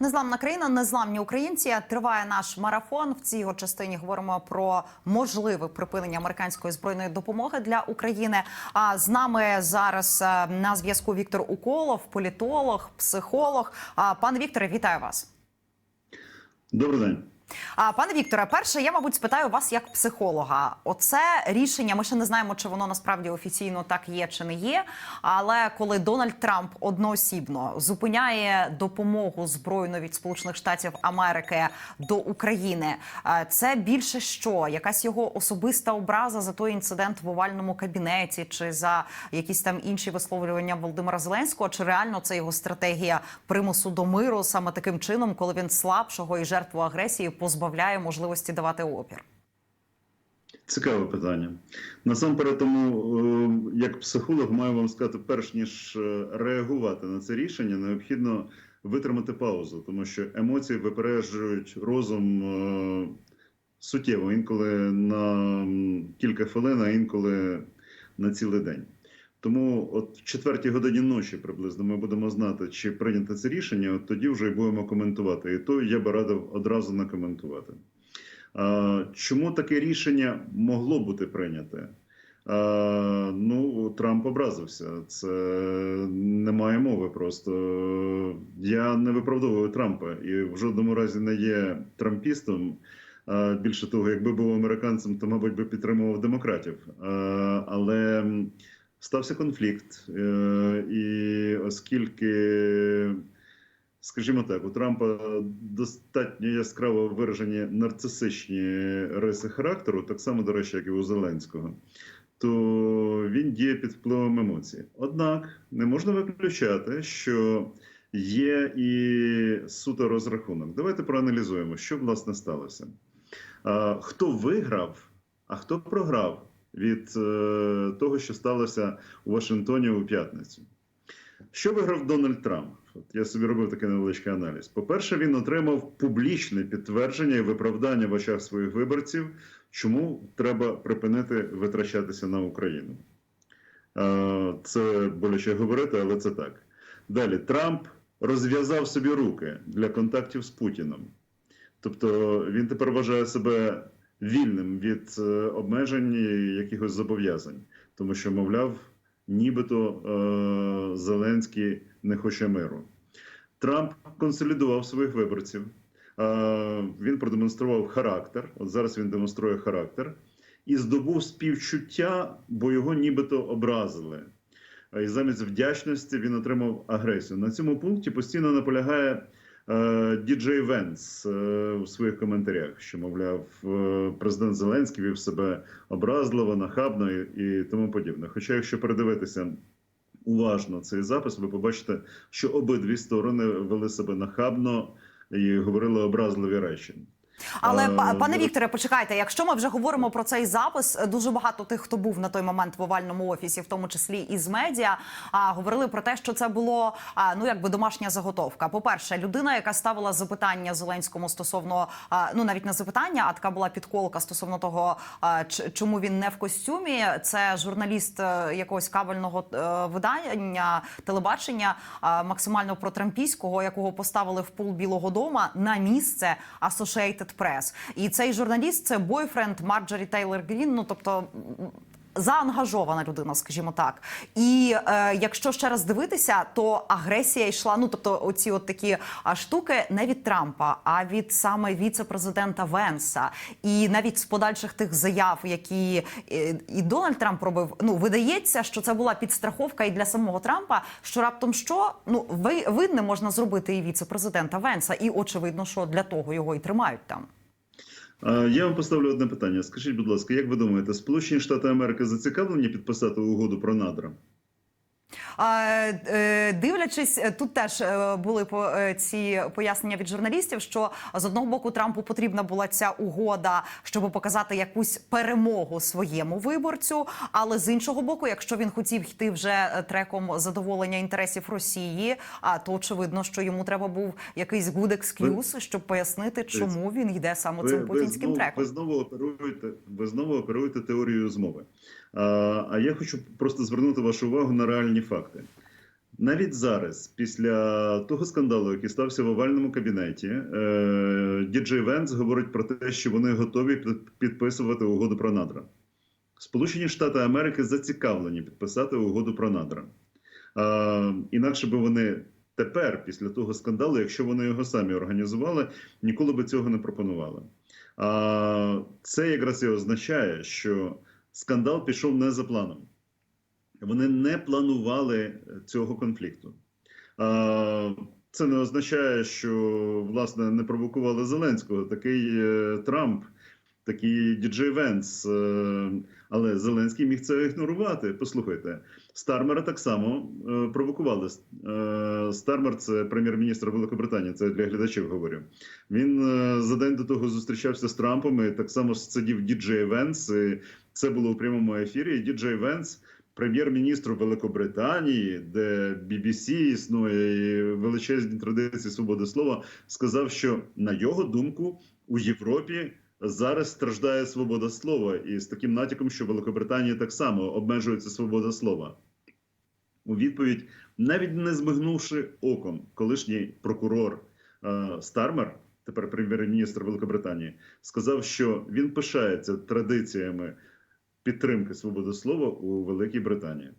Незламна країна, незламні українці. Триває наш марафон. В цій його частині говоримо про можливе припинення американської збройної допомоги для України. А з нами зараз е, на зв'язку Віктор Уколов, політолог, психолог. А, Пане Вікторе, вітаю вас. Добрий день. А пане Вікторе, перше, я мабуть спитаю вас як психолога. Оце рішення. Ми ще не знаємо, чи воно насправді офіційно так є чи не є. Але коли Дональд Трамп одноосібно зупиняє допомогу збройну від Сполучених Штатів Америки до України, е, це більше що? Якась його особиста образа за той інцидент в овальному кабінеті, чи за якісь там інші висловлювання Володимира Зеленського, чи реально це його стратегія примусу до миру саме таким чином, коли він слабшого і жертву агресії позбавляє можливості давати опір? Цікаве питання. Насамперед, тому е, як психолог маю вам сказати, перш ніж е, реагувати на це рішення, необхідно витримати паузу, тому що емоції випереджують розум е, суттєво, інколи на кілька хвилин, а інколи на цілий день. Тому, от в четвертій годині ночі приблизно ми будемо знати, чи прийнято це рішення. От тоді вже й будемо коментувати. І то я би радив одразу не коментувати. Чому таке рішення могло бути прийняте? Ну, Трамп образився. Це немає мови. Просто я не виправдовую Трампа і в жодному разі не є трампістом. Більше того, якби був американцем, то мабуть би підтримував демократів. Але стався конфлікт, е, і оскільки скажімо так, у Трампа достатньо яскраво виражені нарцисичні риси характеру, так само, до речі, як і у Зеленського, то він діє під впливом емоцій. Однак не можна виключати, що є і суто розрахунок. Давайте проаналізуємо, що власне сталося. Хто виграв, а хто програв від е, того, що сталося у Вашингтоні у п'ятницю? Що виграв Дональд Трамп? От я собі робив такий невеличкий аналіз. По-перше, він отримав публічне підтвердження і виправдання в очах своїх виборців, чому треба припинити витрачатися на Україну. Е, Це боляче говорити, але це так. Далі Трамп розв'язав собі руки для контактів з Путіним. Тобто він тепер вважає себе вільним від е, обмежень якихось зобов'язань, тому що, мовляв, нібито е, Зеленський не хоче миру. Трамп консолідував своїх виборців. Е, він продемонстрував характер. От зараз він демонструє характер і здобув співчуття, бо його нібито образили. І замість вдячності він отримав агресію. На цьому пункті постійно наполягає діджей Венс е, у своїх коментарях, що мовляв, е, президент Зеленський вів себе образливо, нахабно і тому подібне. Хоча, якщо передивитися уважно цей запис, ви побачите, що обидві сторони вели себе нахабно і говорили образливі речі. Але Е, пане ну, Вікторе, почекайте, якщо ми вже говоримо про цей запис, е, дуже багато тих, хто був на той момент в овальному офісі, в тому числі і з медіа, говорили про те, що це було ну якби домашня заготовка. По перше, людина, яка ставила запитання Зеленському стосовно ну навіть не запитання, а така була підколка стосовно того, чому він не в костюмі. Це журналіст е, якогось кабельного е, видання телебачення максимально протрампійського, якого поставили в пул Білого дома на місце Associated Press. І цей журналіст це бойфренд Марджорі Тейлор Грін. Ну тобто. Заангажована людина, скажімо так, і е, якщо ще раз дивитися, то агресія йшла. Ну тобто, оці от такі штуки не від Трампа, а від саме віце-президента Венса. І навіть з подальших тих заяв, які е, і Дональд Трамп робив, ну видається, що це була підстраховка і для самого Трампа. Що раптом що ну ви видне можна зробити і віце-президента Венса, і очевидно, що для того його і тримають там. Я вам поставлю одне питання. Скажіть, будь ласка, як ви думаєте, Сполучені Штати Америки зацікавлені підписати угоду про надра? Е, дивлячись, е, тут теж е, були по ці пояснення від журналістів, що з одного боку Трампу потрібна була ця угода, щоб показати якусь перемогу своєму виборцю. Але з іншого боку, якщо він хотів йти вже треком задоволення інтересів Росії, а то очевидно, що йому треба був якийсь good excuse, щоб пояснити, чому він йде саме цим путінським треком. ви знову оперуєте, ви знову оперуєте теорією змови. А, я хочу просто звернути вашу увагу на реальні факти. Навіть зараз, після того скандалу, який стався в овальному кабінеті, е, Діджей Венс говорить про те, що вони готові підписувати угоду про надра. Сполучені Штати Америки зацікавлені підписати угоду про надра. Інакше би вони тепер, після того скандалу, якщо вони його самі організували, ніколи би цього не пропонували. А це якраз і означає, що скандал пішов не за планом. Вони не планували цього конфлікту. Це не означає, що власне не провокували Зеленського. Такий е, Трамп, такий діджей Венс. е, Але Зеленський міг це ігнорувати. Послухайте, Стармера так само е, провокували. Е, Стармер це прем'єр-міністр Великобританії. Це для глядачів говорю. Він е, за день до того зустрічався з Трампом. і Так само сидів діджей Венс. Це було у прямому ефірі. Діджей Венс прем'єр-міністру Великобританії, де BBC існує і величезні традиції свободи слова, сказав, що на його думку у Європі зараз страждає свобода слова, і з таким натяком, що в Великобританії так само обмежується свобода слова. У відповідь, навіть не змигнувши оком, колишній прокурор е, Стармер, тепер прем'єр-міністр Великобританії, сказав, що він пишається традиціями підтримки свободи слова у Великій Британії.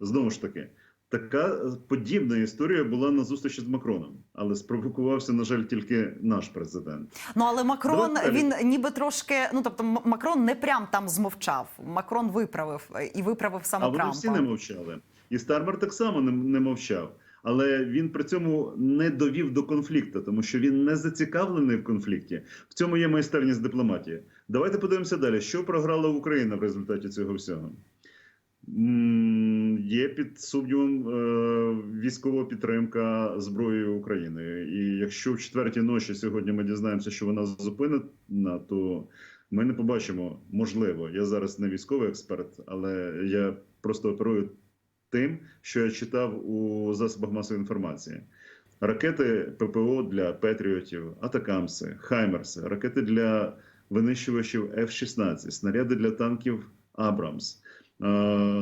Знову ж таки, така подібна історія була на зустрічі з Макроном, але спровокувався, на жаль, тільки наш президент. Ну але Макрон Давай він ніби трошки. Ну тобто, Макрон не прям там змовчав. Макрон виправив е, і виправив саме а вони Трампа. всі не мовчали. І Стармер так само не, не мовчав. Але він при цьому не довів до конфлікту, тому що він не зацікавлений в конфлікті. В цьому є майстерність дипломатії. Давайте подивимося далі, що програла Україна в результаті цього всього. Є під сумнівом е, військова підтримка зброєю України. І якщо в четвертій ночі сьогодні ми дізнаємося, що вона зупинена, то ми не побачимо, можливо, я зараз не військовий експерт, але я просто оперую тим, що я читав у засобах масової інформації. Ракети ППО для Петріотів, Атакамси, Хаймерси, ракети для винищувачів F-16, снаряди для танків Абрамс, е,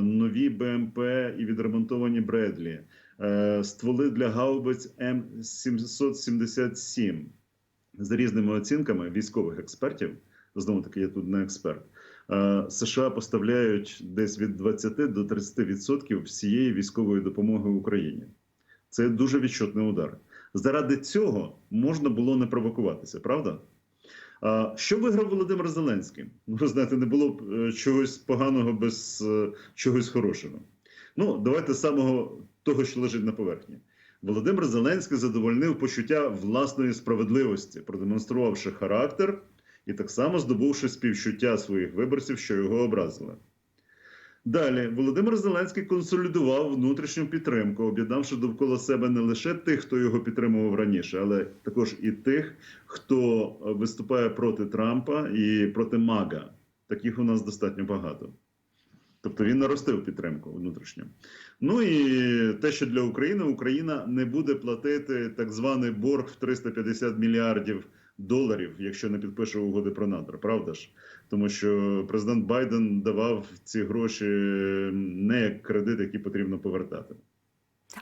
нові БМП і відремонтовані Бредлі, е, стволи для гаубиць М777. За різними оцінками військових експертів, знову таки, я тут не експерт. Е, США поставляють десь від 20 до 30% всієї військової допомоги Україні. Це дуже відчутний удар. Заради цього можна було не провокуватися, правда? Що виграв Володимир Зеленський? Ну, знаєте, не було б е, чогось поганого без е, чогось хорошого. Ну, давайте з самого того, що лежить на поверхні. Володимир Зеленський задовольнив почуття власної справедливості, продемонструвавши характер і так само здобувши співчуття своїх виборців, що його образили. Далі Володимир Зеленський консолідував внутрішню підтримку, об'єднавши довкола себе не лише тих, хто його підтримував раніше, але також і тих, хто виступає проти Трампа і проти Мага. Таких у нас достатньо багато. Тобто він наростив підтримку внутрішню. Ну і те, що для України Україна не буде платити так званий борг в 350 мільярдів доларів, якщо не підпише угоди про НАТО, правда ж? Тому що президент Байден давав ці гроші не як кредит, який потрібно повертати.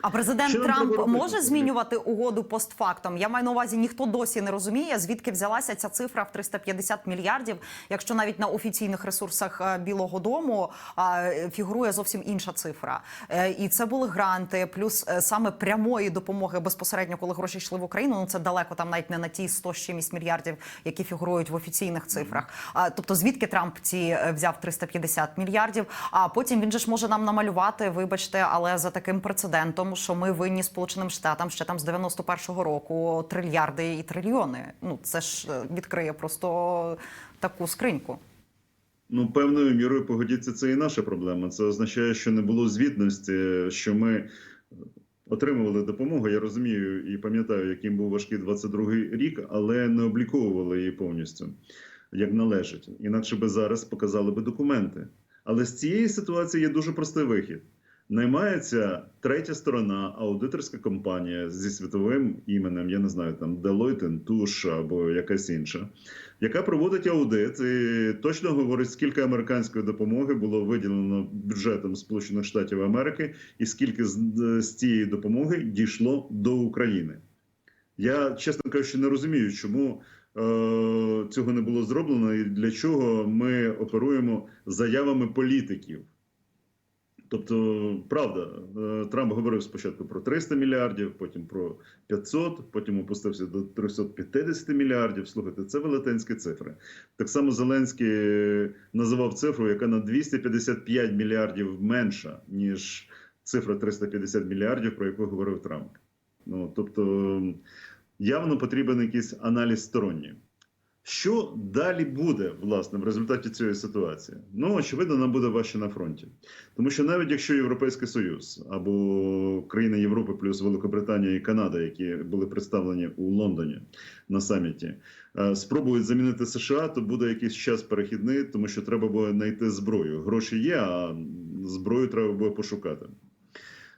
А президент Що Трамп може змінювати угоду постфактом? Я маю на увазі, ніхто досі не розуміє, звідки взялася ця цифра в 350 мільярдів, якщо навіть на офіційних ресурсах е, Білого Дому фігурує зовсім інша цифра. Е, І це були гранти, плюс е, саме прямої допомоги безпосередньо, коли гроші йшли в Україну. Ну це далеко там навіть не на ті 100 з чимось мільярдів, які фігурують в офіційних цифрах. Тобто, звідки Трамп ці взяв 350 мільярдів? А потім він же ж може нам намалювати, вибачте, але за таким прецедентом, що ми винні Сполученим Штатам ще там з 91-го року трильярди і трильйони. Ну це ж е, відкриє просто таку скриньку. Ну, певною мірою погодіться, це і наша проблема. Це означає, що не було звітності, що ми отримували допомогу. Я розумію і пам'ятаю, яким був важкий 22-й рік, але не обліковували її повністю як належить. Інакше би зараз показали би документи. Але з цієї ситуації є дуже простий вихід. Наймається третя сторона, аудиторська компанія зі світовим іменем, я не знаю, там Deloitte, Touche або якась інша, яка проводить аудит і точно говорить, скільки американської допомоги було виділено бюджетом Сполучених Штатів Америки, і скільки з, з цієї допомоги дійшло до України. Я, чесно кажучи, не розумію, чому е, цього не було зроблено і для чого ми оперуємо заявами політиків. Тобто, правда, е, Трамп говорив спочатку про 300 мільярдів, потім про 500, потім опустився до 350 мільярдів. Слухайте, це велетенські цифри. Так само Зеленський називав цифру, яка на 255 мільярдів менша, ніж цифра 350 мільярдів, про яку говорив Трамп. Ну тобто явно потрібен якийсь аналіз сторонній. Що далі буде власне в результаті цієї ситуації? Ну очевидно, нам буде важче на фронті, тому що навіть якщо Європейський Союз або країни Європи, плюс Великобританія і Канада, які були представлені у Лондоні на саміті, е, спробують замінити США, то буде якийсь час перехідний, тому що треба буде знайти зброю. Гроші є, а зброю треба буде пошукати.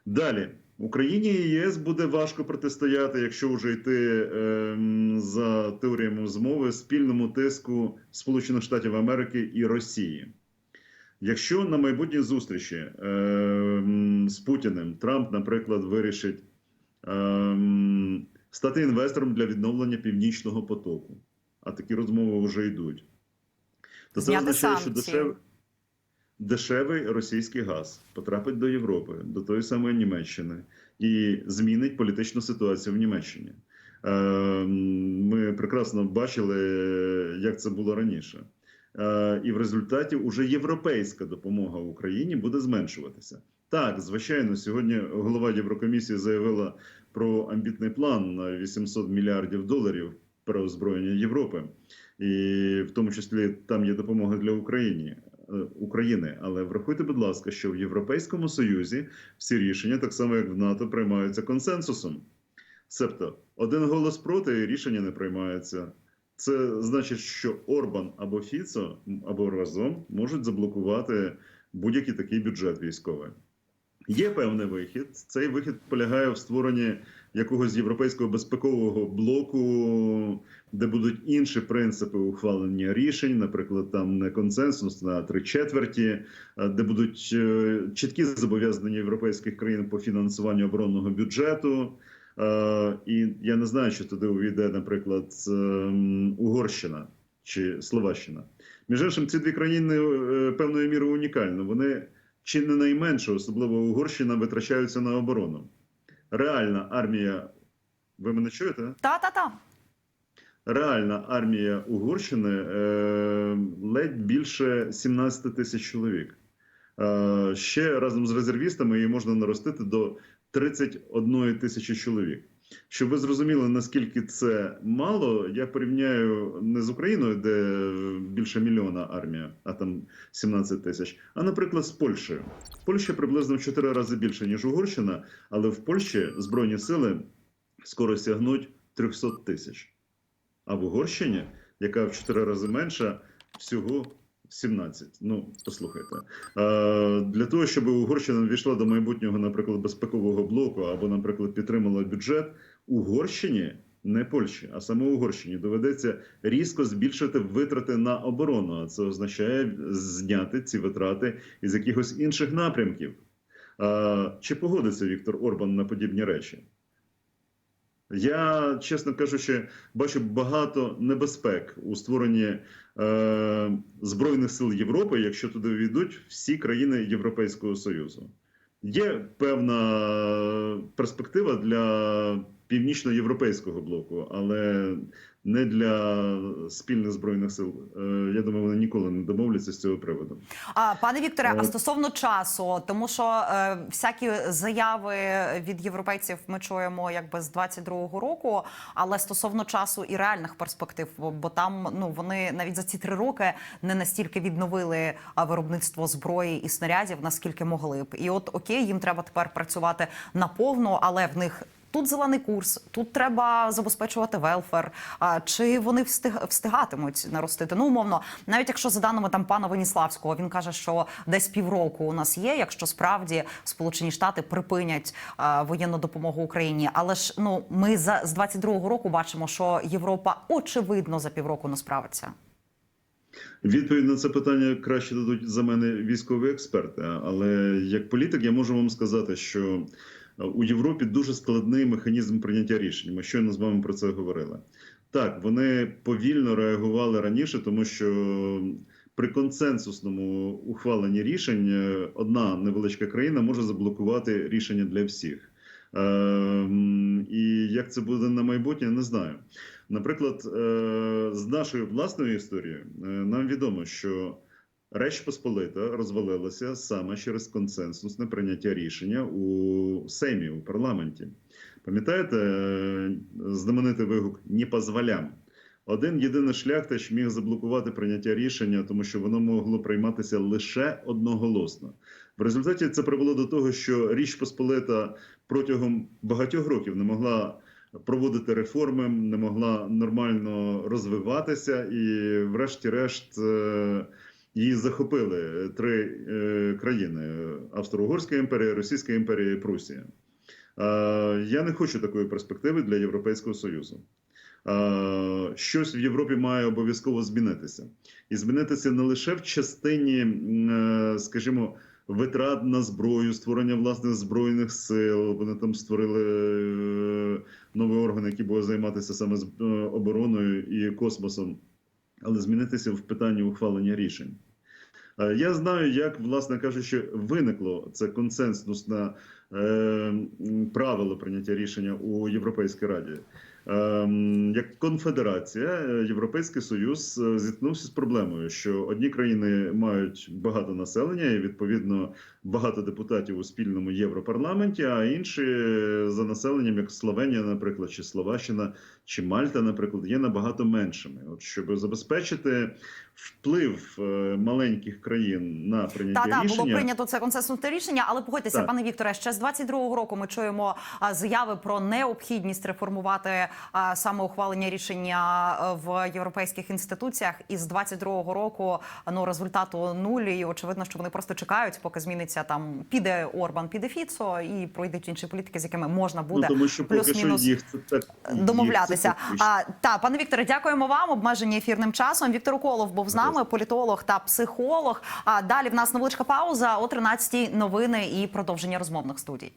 Далі Україні і ЄС буде важко протистояти, якщо вже йти ем, за теоріями змови спільному тиску Сполучених Штатів Америки і Росії. Якщо на майбутній зустрічі ем, з Путіним Трамп, наприклад, вирішить ем, стати інвестором для відновлення північного потоку, а такі розмови вже йдуть, то це Зняти означає, що санкції. Дешев, дешевий російський газ потрапить до Європи, до тої самої Німеччини і змінить політичну ситуацію в Німеччині. Е, Ми прекрасно бачили, як це було раніше. Е, І в результаті уже європейська допомога Україні буде зменшуватися. Так, звичайно, сьогодні голова Єврокомісії заявила про амбітний план на 800 мільярдів доларів переозброєння Європи, і в тому числі там є допомога для України. Е, України, але врахуйте, будь ласка, що в Європейському Союзі всі рішення, так само як в НАТО, приймаються консенсусом. Себто один голос проти і рішення не приймається. Це значить, що Орбан або Фіцо, або разом можуть заблокувати будь-який такий бюджет військовий. Є певний вихід. Цей вихід полягає в створенні якогось європейського безпекового блоку, де будуть інші принципи ухвалення рішень, наприклад, там не консенсус на три четверті, е, де будуть е, чіткі зобов'язання європейських країн по фінансуванню оборонного бюджету. Е, І я не знаю, чи туди увійде, наприклад, Угорщина чи Словаччина. Між іншим, ці дві країни певною мірою унікальні. Вони чи не найменше, особливо Угорщина, витрачаються на оборону. Реальна армія. Ви мене чуєте? Та та та Реальна армія Угорщини е, ледь більше 17 тисяч чоловік. Е, ще разом з резервістами її можна наростити до 31 тисячі чоловік. Щоб ви зрозуміли, наскільки це мало, я порівняю не з Україною, де більше мільйона армія, а там 17 тисяч, а наприклад, з Польщею. Польща приблизно в 4 рази більше, ніж Угорщина, але в Польщі збройні сили скоро сягнуть 300 тисяч. А в Угорщині, яка в 4 рази менша, всього 17. Ну, послухайте. Для того, щоб Угорщина ввійшла до майбутнього, наприклад, безпекового блоку або, наприклад, підтримала бюджет, Угорщині, не Польщі, а саме Угорщині, доведеться різко збільшити витрати на оборону. А це означає зняти ці витрати із якихось інших напрямків. Чи погодиться Віктор Орбан на подібні речі? Я, чесно кажучи, бачу багато небезпек у створенні е, Збройних сил Європи, якщо туди війдуть всі країни Європейського Союзу. Є певна перспектива для північноєвропейського блоку, але не для спільних збройних сил. Е, я думаю, вони ніколи не домовляться з цього приводу. А пане Вікторе, а Е. стосовно часу, тому що е, всякі заяви від європейців ми чуємо якби з 22-го року, але стосовно часу і реальних перспектив, бо, бо там ну вони навіть за ці три роки не настільки відновили виробництво зброї і снарядів, наскільки могли б. І от окей, їм треба тепер працювати наповну, але в них. Тут зелений курс, тут треба забезпечувати велфер. А, чи вони встиг, встигатимуть наростити? Ну, умовно, навіть якщо за даними там пана Веніславського, він каже, що десь півроку у нас є, якщо справді Сполучені Штати припинять а, воєнну допомогу Україні. Але ж ну ми за з 22-го року бачимо, що Європа очевидно за півроку не справиться. Відповідь на це питання краще дадуть за мене військові експерти. Але як політик я можу вам сказати, що у Європі дуже складний механізм прийняття рішень. Ми щойно з вами про це говорили. Так, вони повільно реагували раніше, тому що при консенсусному ухваленні рішень е, одна невеличка країна може заблокувати рішення для всіх. Ем, І як це буде на майбутнє, не знаю. Наприклад, е, з нашої власної історії е, нам відомо, що Реч Посполита розвалилася саме через консенсусне прийняття рішення у Сеймі, у парламенті. Пам'ятаєте е, знаменитий вигук «Не позволям»? Один єдиний шляхтич міг заблокувати прийняття рішення, тому що воно могло прийматися лише одноголосно. В результаті це привело до того, що Річ Посполита протягом багатьох років не могла проводити реформи, не могла нормально розвиватися, і, врешті-решт, е, її захопили три е, країни: Австро-Угорська імперія, Російська імперія і Прусія. Е, Я не хочу такої перспективи для Європейського Союзу. Е, Щось в Європі має обов'язково змінитися, і змінитися не лише в частині, е, скажімо, витрат на зброю, створення власних збройних сил. Вони там створили е, новий орган, який буде займатися саме з е, обороною і космосом, але змінитися в питанні ухвалення рішень. Е, Я знаю, як, власне кажучи, виникло це консенсусне е, правило прийняття рішення у Європейській Раді. Ем, Як конфедерація, е, Європейський Союз е, зіткнувся з проблемою, що одні країни мають багато населення і відповідно багато депутатів у спільному європарламенті, а інші е, за населенням, як Словенія, наприклад, чи Словаччина, чи Мальта, наприклад, є набагато меншими. От щоб забезпечити вплив е, маленьких країн на прийняття Та та було прийнято це консенсусне рішення, але погодьтеся, пане Вікторе, ще з 22-го року ми чуємо заяви про необхідність реформувати саме ухвалення рішення в європейських інституціях. І з 22-го року ну результату нуль. І очевидно, що вони просто чекають, поки зміниться там піде Орбан, піде Фіцо і пройдуть інші політики, з якими можна буде ну, тому що поки що плюс-мінус їх це так їх домовлятися. це. А, та пане Вікторе, дякуємо вам. Обмежені ефірним часом. Віктор Уколов був з нами, політолог та психолог. А далі в нас невеличка пауза о 13-й новини і продовження розмовних студій.